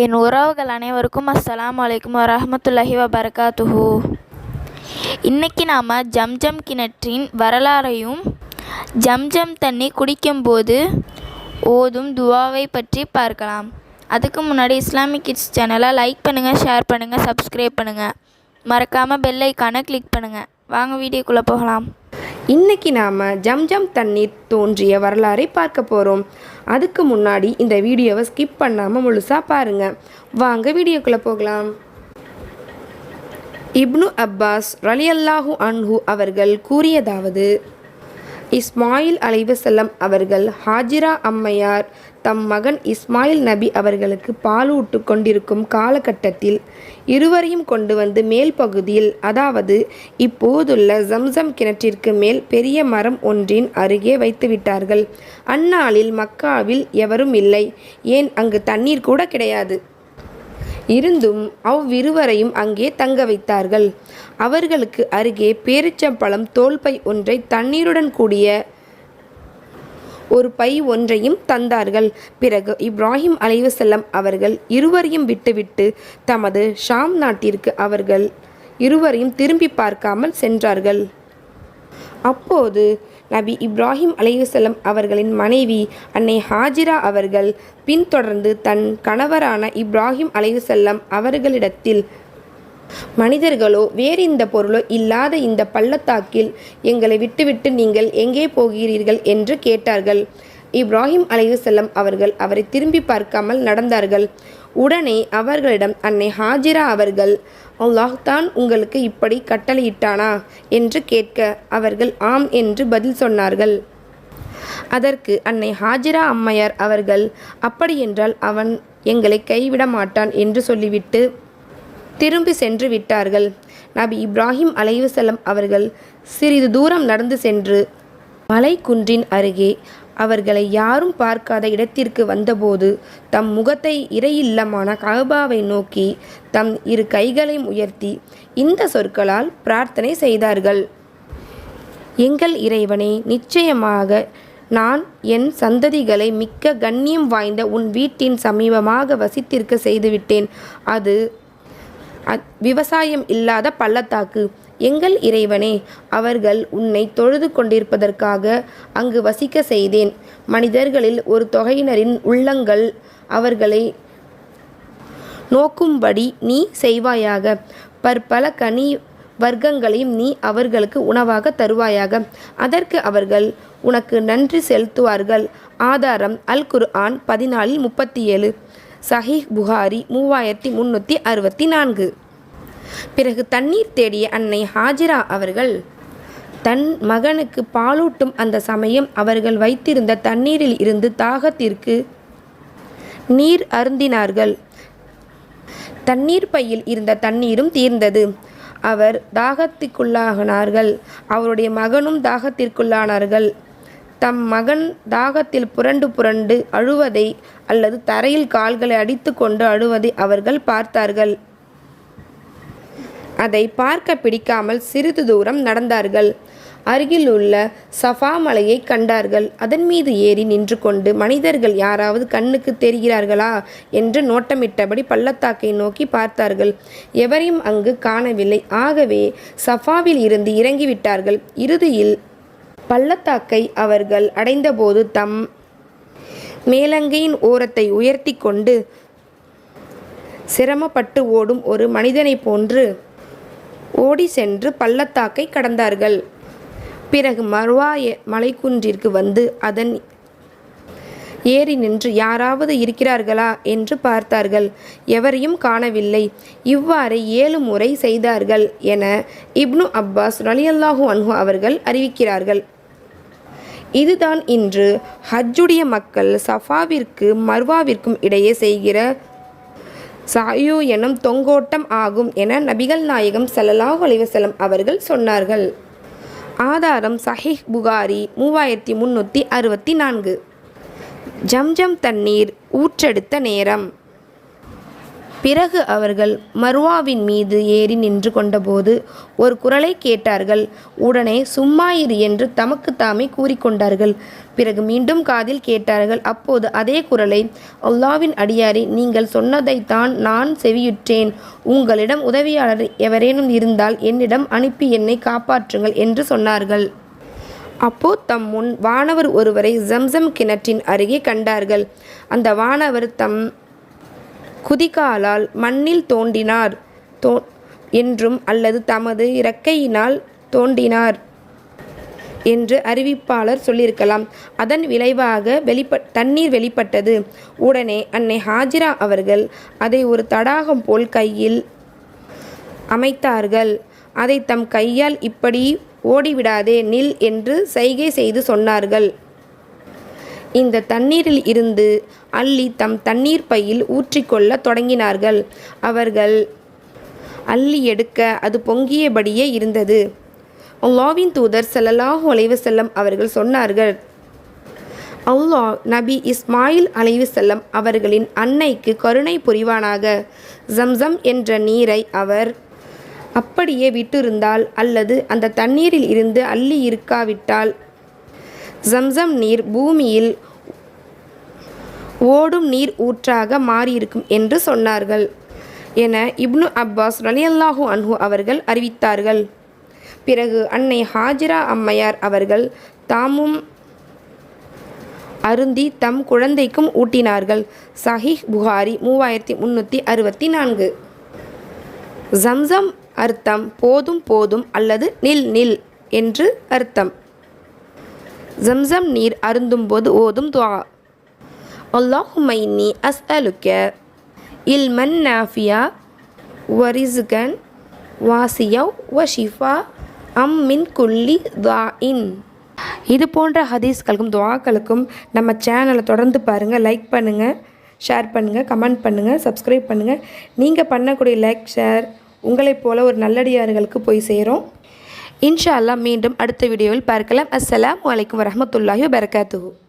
என் உறவுகள் அனைவருக்கும் அஸ்லாம் வலைக்கம் வரமத்துல்லாஹி வபர்காத்துஹு. இன்னைக்கு நாம் ஜம்ஜம் கிணற்றின் வரலாறையும் ஜம்ஜம் தண்ணி குடிக்கும்போது ஓதும் துவாவை பற்றி பார்க்கலாம். அதுக்கு முன்னாடி இஸ்லாமிக் கிட்ஸ் சேனலை லைக் பண்ணுங்கள் ஷேர் பண்ணுங்கள் சப்ஸ்கிரைப் பண்ணுங்கள் மறக்காமல் பெல் ஐக்கானை கிளிக் பண்ணுங்கள் வாங்க வீடியோக்குள்ளே போகலாம். இன்னைக்கு நாம் ஜம்ஜம் தண்ணீர் தோன்றிய வரலாறை பார்க்க போகிறோம் அதுக்கு முன்னாடி இந்த வீடியோவை ஸ்கிப் பண்ணாமல் முழுசாக பாருங்கள் வாங்க வீடியோக்குள்ளே போகலாம். இப்னு அப்பாஸ் ரலியல்லாஹு அன்ஹு அவர்கள் கூறியதாவது இஸ்மாயில் அலைவசல்லம் அவர்கள் ஹாஜிரா அம்மையார். தம் மகன் இஸ்மாயில் நபி அவர்களுக்கு பாலூட்டு கொண்டிருக்கும் காலகட்டத்தில் இருவரையும் கொண்டு வந்து மேல் பகுதியில் அதாவது இப்போதுள்ள ஜம்சம் கிணற்றிற்கு மேல் பெரிய மரம் ஒன்றின் அருகே வைத்துவிட்டார்கள் அந்நாளில் மக்காவில் எவரும் இல்லை. ஏன்? அங்கு தண்ணீர் கூட கிடையாது. இருந்தும் அவ்விருவரையும் அங்கே தங்க வைத்தார்கள். அவர்களுக்கு அருகே பேரிச்சம்பழம் தோல்பை ஒன்றை தண்ணீருடன் கூடிய ஒரு பை ஒன்றையும் தந்தார்கள். பிறகு இப்ராஹிம் அலைவசல்லம் அவர்கள் இருவரையும் விட்டுவிட்டு தமது ஷாம் நாட்டிற்கு அவர்கள் இருவரையும் திரும்பி பார்க்காமல் சென்றார்கள். அப்போது நபி இப்ராஹிம் அலையுசல்லம் அவர்களின் மனைவி அன்னை ஹாஜிரா அவர்கள் பின்தொடர்ந்து தன் கணவரான இப்ராஹிம் அலையுசல்லம் அவர்களிடத்தில் மனிதர்களோ வேறு இந்த பொருளோ இல்லாத இந்த பள்ளத்தாக்கில் எங்களை விட்டுவிட்டு நீங்கள் எங்கே போகிறீர்கள்? என்று கேட்டார்கள். இப்ராஹிம் அலையுசல்லம் அவர்கள் அவரை திரும்பி பார்க்காமல் நடந்தார்கள். உடனே அவர்களிடம் அன்னை ஹாஜிரா அவர்கள் அல்லாஹ்தான் உங்களுக்கு இப்படி கட்டளையிட்டானா? என்று கேட்க அவர்கள் ஆம் என்று பதில் சொன்னார்கள். அதற்கு அன்னை ஹாஜிரா அம்மையார் அவர்கள் அப்படியென்றால் அவன் எங்களை கைவிட மாட்டான் என்று சொல்லிவிட்டு திரும்பி சென்று விட்டார்கள். நபி இப்ராஹிம் அலைவசல்லம் அவர்கள் சிறிது தூரம் நடந்து சென்று மலை குன்றின் அருகே அவர்களை யாரும் பார்க்காத இடத்திற்கு வந்தபோது தம் முகத்தை இறையில்லமான கஹபாவை நோக்கி தம் இரு கைகளையும் உயர்த்தி இந்த சொற்களால் பிரார்த்தனை செய்தார்கள். எங்கள் இறைவனே நிச்சயமாக நான் என் சந்ததிகளை மிக்க கண்ணியம் வாய்ந்த உன் வீட்டின் சமீபமாக வசித்திருக்க செய்துவிட்டேன். அது விவசாயம் இல்லாத பள்ளத்தாக்கு. எங்கள் இறைவனே அவர்கள் உன்னை தொழுது கொண்டிருப்பதற்காக அங்கு வசிக்க செய்தேன். மனிதர்களில் ஒரு தொகையினரின் உள்ளங்கள் அவர்களை நோக்கும்படி நீ செய்வாயாக. பற்பல கனி வர்க்கங்களையும் நீ அவர்களுக்கு உணவாக தருவாயாக. அதற்கு அவர்கள் உனக்கு நன்றி செலுத்துவார்கள். ஆதாரம் அல் குர்ஆன் பதினாலில் முப்பத்தி ஏழு. சஹீஹ் புகாரி மூவாயிரத்தி முன்னூற்றி அறுபத்தி நான்கு. பிறகு தண்ணீர் தேடிய அன்னை ஹாஜிரா அவர்கள் தன் மகனுக்கு பாலூட்டும் அந்த சமயம் அவர்கள் வைத்திருந்த தண்ணீரில் இருந்து தாகத்திற்கு நீர் அருந்தினார்கள். தண்ணீர் பையில் இருந்த தண்ணீரும் தீர்ந்தது. அவர் தாகத்திற்குள்ளாகினார்கள் அவருடைய மகனும் தாகத்திற்குள்ளானார்கள். தம் மகன் தாகத்தில் புரண்டு புரண்டு அழுவதை அல்லது தரையில் கால்களை அடித்து கொண்டு அழுவதை அவர்கள் பார்த்தார்கள். அதை பார்க்க பிடிக்காமல் சிறிது தூரம் நடந்தார்கள். அருகில் உள்ள சஃபா மலையை கண்டார்கள். அதன் மீது ஏறி நின்று கொண்டு மனிதர்கள் யாராவது கண்ணுக்கு தெரிகிறார்களா? என்று நோட்டமிட்டபடி பள்ளத்தாக்கை நோக்கி பார்த்தார்கள். எவரையும் அங்கு காணவில்லை. ஆகவே சஃபாவில் இருந்து இறங்கிவிட்டார்கள். இறுதியில் பள்ளத்தாக்கை அவர்கள் அடைந்தபோது தம் மேலங்கையின் ஓரத்தை உயர்த்தி கொண்டு சிரமப்பட்டு ஓடும் ஒரு மனிதனைப் போன்று ஓடி சென்று பள்ளத்தாக்கை கடந்தார்கள். பிறகு மர்வா எ- மலைக்குன்றிற்கு வந்து அதன் ஏறி நின்று யாராவது இருக்கிறார்களா? என்று பார்த்தார்கள். எவரையும் காணவில்லை. இவ்வாறு ஏழு முறை செய்தார்கள் என இப்னு அப்பாஸ் ரலியல்லாஹு அன்ஹு அவர்கள் அறிவிக்கிறார்கள். இதுதான் இன்று ஹஜ்ஜுடைய மக்கள் சஃபாவிற்கு மர்வாவிற்கும் இடையே செய்கிற சாயு எனும் தொங்கோட்டம் ஆகும் என நபிகள் நாயகம் ஸல்லல்லாஹு அலிவசலம் அவர்கள் சொன்னார்கள். ஆதாரம் சஹிஹ் புகாரி மூவாயிரத்தி முன்னூற்றி அறுபத்தி நான்கு. ஜம்ஜம் தண்ணீர் ஊற்றெடுத்த நேரம். பிறகு அவர்கள் மர்வாவின் மீது ஏறி நின்று கொண்டபோது ஒரு குரலை கேட்டார்கள். உடனே சும்மாயிரு என்று தமக்கு தாமே கூறிக்கொண்டார்கள் பிறகு மீண்டும் காதில் கேட்டார்கள். அப்போது அதே குரலை அல்லாவின் அடியாரி நீங்கள் சொன்னதைத்தான் நான் செவியுற்றேன். உங்களிடம் உதவியாளர் எவரேனும் இருந்தால் என்னிடம் அனுப்பி என்னை காப்பாற்றுங்கள் என்று சொன்னார்கள். அப்போ தம் முன் வானவர் ஒருவரை ஜம்சம் கிணற்றின் அருகே கண்டார்கள். அந்த வானவர் தம் குதிகாலால் மண்ணில் தோண்டினார் தோ என்றும் அல்லது தமது இறக்கையினால் தோண்டினார் என்று அறிவிப்பாளர் சொல்லியிருக்கலாம். அதன் விளைவாக வெளிப்பட் தண்ணீர் வெளிப்பட்டது. உடனே அன்னை ஹாஜிரா அவர்கள் அதை ஒரு தடாகம் போல் கையில் அமைத்தார்கள். அதை தம் கையால் இப்படி ஓடிவிடாதே நில் என்று சைகை செய்து சொன்னார்கள். இந்த தண்ணீரில் இருந்து அள்ளி தம் தண்ணீர் பையில் ஊற்றிக்கொள்ள தொடங்கினார்கள். அவர்கள் அள்ளி எடுக்க அது பொங்கியபடியே இருந்தது. அல்லாவின் தூதர் ஸல்லல்லாஹு அலைவு செல்லம் அவர்கள் சொன்னார்கள் அல்லாஹ் நபி இஸ்மாயில் அலைவு செல்லம் அவர்களின் அன்னைக்கு கருணை புரிவானாக. ஜம்சம் என்ற நீரை அவர் அப்படியே விட்டிருந்தால் அல்லது அந்த தண்ணீரில் இருந்து அள்ளி இருக்காவிட்டால் ஜம்சம் நீர் பூமியில் ஓடும் நீர் ஊற்றாக மாறியிருக்கும் என்று சொன்னார்கள். என இப்னு அப்பாஸ் ரலியல்லாஹு அன்ஹு அவர்கள் அறிவித்தார்கள். பிறகு அன்னை ஹாஜிரா அம்மையார் அவர்கள் தாமும் அருந்தி தம் குழந்தைக்கும் ஊட்டினார்கள். சஹிஹ் புகாரி மூவாயிரத்தி முந்நூற்றி அறுபத்தி நான்கு. ஜம்சம் அர்த்தம் போதும் போதும் அல்லது நில் நில் என்று அர்த்தம். ஜம்சம் நீர் அருந்தும்போது ஓதும் துவா. அல்லாஹும்ம இன்னி இல் இல்மன் நாஃபியா வரிசுகன் வாசியவ் வஷிஃபா அம் மின் குல்லி தா இன் இது போன்ற ஹதீஸ்களுக்கும் துவாக்களுக்கும் நம்ம சேனலை தொடர்ந்து பாருங்கள் லைக் பண்ணுங்கள் ஷேர் பண்ணுங்கள் கமெண்ட் பண்ணுங்கள் சப்ஸ்கிரைப் பண்ணுங்கள் நீங்கள் பண்ணக்கூடிய லைக் ஷேர் உங்களைப் போல ஒரு நல்லடியார்களுக்கு போய் சேரும். இன்ஷா அல்லாஹ் மீண்டும் அடுத்த வீடியோவில் பார்க்கலாம். அஸ்லாம் வலைக்கம் வரமத்துல்லாஹி வபரகாத்துஹு.